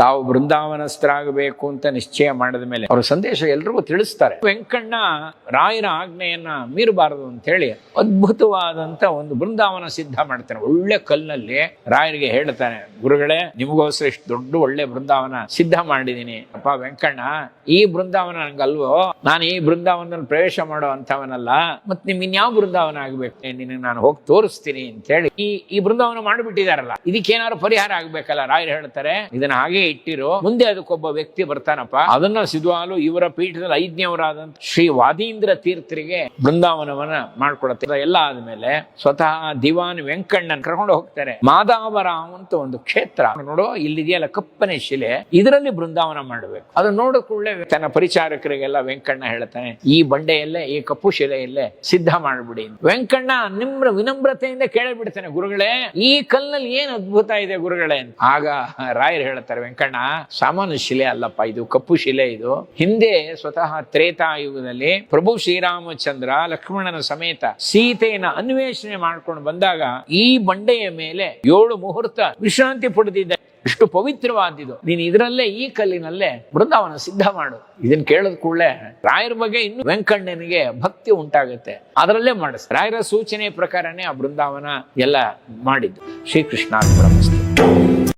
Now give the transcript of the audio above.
ತಾವು ಬೃಂದಾವನಸ್ಥರಾಗಬೇಕು ಅಂತ ನಿಶ್ಚಯ ಮಾಡಿದ ಮೇಲೆ ಅವರ ಸಂದೇಶ ಎಲ್ರಿಗೂ ತಿಳಿಸ್ತಾರೆ. ವೆಂಕಣ್ಣ ರಾಯರ ಆಜ್ಞೆಯನ್ನ ಮೀರಬಾರದು ಅಂತ ಹೇಳಿ ಅದ್ಭುತವಾದಂತ ಒಂದು ಬೃಂದಾವನ ಸಿದ್ಧ ಮಾಡ್ತಾನೆ. ಒಳ್ಳೆ ಕಲ್ಲಿನಲ್ಲಿ ರಾಯರಿಗೆ ಹೇಳ್ತಾನೆ, ಗುರುಗಳೇ, ನಿಮಗೋಸ್ಕರ ಇಷ್ಟು ದೊಡ್ಡ ಒಳ್ಳೆ ಬೃಂದಾವನ ಸಿದ್ಧ ಮಾಡಿದೀನಿ ಅಪ್ಪ ವೆಂಕಣ್ಣ, ಈ ಬೃಂದಾವನ ನಂಗಲ್ವೋ? ನಾನು ಈ ಬೃಂದಾವನದಲ್ಲಿ ಪ್ರವೇಶ ಮಾಡೋ ಅಂತವನಲ್ಲ ಮತ್ ನಿಮ್ ಇನ್ಯಾವ ಬೃಂದಾವನ ಆಗ್ಬೇಕು? ನಿನಗೆ ನಾನು ಹೋಗಿ ತೋರಿಸ್ತೀನಿ ಅಂತ ಹೇಳಿ ಈ ಈ ಬೃಂದಾವನ ಮಾಡಿಬಿಟ್ಟಿದಾರಲ್ಲ. ಇದಕ್ಕೇನಾದ್ರು ಪರಿಹಾರ ಆಗ್ಬೇಕಲ್ಲ? ರಾಯರು ಹೇಳ್ತಾರೆ, ಇದನ್ನ ಹಾಗೆ ಇಟ್ಟಿರು, ಮುಂದೆ ಅದಕ್ಕೊಬ್ಬ ವ್ಯಕ್ತಿ ಬರ್ತಾನಪ್ಪ. ಅದನ್ನ ಸಿದ್ವಾಲು ಇವರ ಪೀಠದಲ್ಲಿ ಐದನೇವರಾದಂತ ಶ್ರೀ ವಾದೀಂದ್ರ ತೀರ್ಥರಿಗೆ ಬೃಂದಾವನವನ್ನ ಮಾಡ್ಕೊಡತ್ತೆ. ಎಲ್ಲ ಆದ್ಮೇಲೆ ಸ್ವತಃ ದಿವಾನ್ ವೆಂಕಣ್ಣನ್ ಕರ್ಕೊಂಡು ಹೋಗ್ತಾರೆ. ಮಾದಾವರಾಮ್ ಅಂತ ಒಂದು ಕ್ಷೇತ್ರ. ನೋಡು, ಇಲ್ಲಿದೆಯಲ್ಲ ಕಪ್ಪನೆ ಶಿಲೆ. ಇದರಲ್ಲಿ ಬೃಂದಾವನ ಮಾಡಬೇಕು. ಅದನ್ನ ನೋಡಿದ ಕೂಡಲೇ ತನ್ನ ಪರಿಚಾರಕರಿಗೆಲ್ಲ ವೆಂಕಣ್ಣ ಹೇಳ್ತಾನೆ, ಈ ಬಂಡೆಯಲ್ಲೇ, ಈ ಕಪ್ಪು ಶಿಲೆಯಲ್ಲೇ ಸಿದ್ಧ ಮಾಡ್ಬಿಡಿ ವೆಂಕಣ್ಣ ನಿಮ್ರ ವಿನಮ್ರತೆಯಿಂದ ಕೇಳಿಬಿಡ್ತಾನೆ, ಗುರುಗಳೇ, ಈ ಕಲ್ಲಲ್ಲಿ ಏನ್ ಅದ್ಭುತ ಇದೆ ಗುರುಗಳೇ ಆಗ ರಾಯರು ಹೇಳ್ತಾರೆ, ವೆಂಕಣ್ಣ ಸಾಮಾನ್ಯ ಶಿಲೆ ಅಲ್ಲಪ್ಪ ಇದು, ಕಪ್ಪು ಶಿಲೆ ಇದು. ಹಿಂದೆ ಸ್ವತಃ ತ್ರೇತಾಯುಗದಲ್ಲಿ ಪ್ರಭು ಶ್ರೀರಾಮಚಂದ್ರ ಲಕ್ಷ್ಮಣನ ಸಮೇತ ಸೀತೆಯನ್ನ ಅನ್ವೇಷಣೆ ಮಾಡ್ಕೊಂಡು ಬಂದಾಗ ಈ ಬಂಡೆಯ ಮೇಲೆ ಏಳು ಮುಹೂರ್ತ ವಿಶ್ರಾಂತಿ ಪಡೆದಿದ್ದ. ಇಷ್ಟು ಪವಿತ್ರವಾದಿದು ನೀನು ಇದರಲ್ಲೇ ಈ ಕಲ್ಲಿನಲ್ಲೇ ಬೃಂದಾವನ ಸಿದ್ಧ ಮಾಡು. ಇದನ್ನ ಕೇಳಿದ ಕೂಡಲೇ ರಾಯರ ಬಗ್ಗೆ ಇನ್ನು ವೆಂಕಣ್ಣನಿಗೆ ಭಕ್ತಿ ಉಂಟಾಗುತ್ತೆ. ಅದರಲ್ಲೇ ಮಾಡಿಸ್ ರಾಯರ ಸೂಚನೆ ಪ್ರಕಾರನೇ ಆ ಬೃಂದಾವನ ಎಲ್ಲ ಮಾಡಿದ್ದು. ಶ್ರೀಕೃಷ್ಣ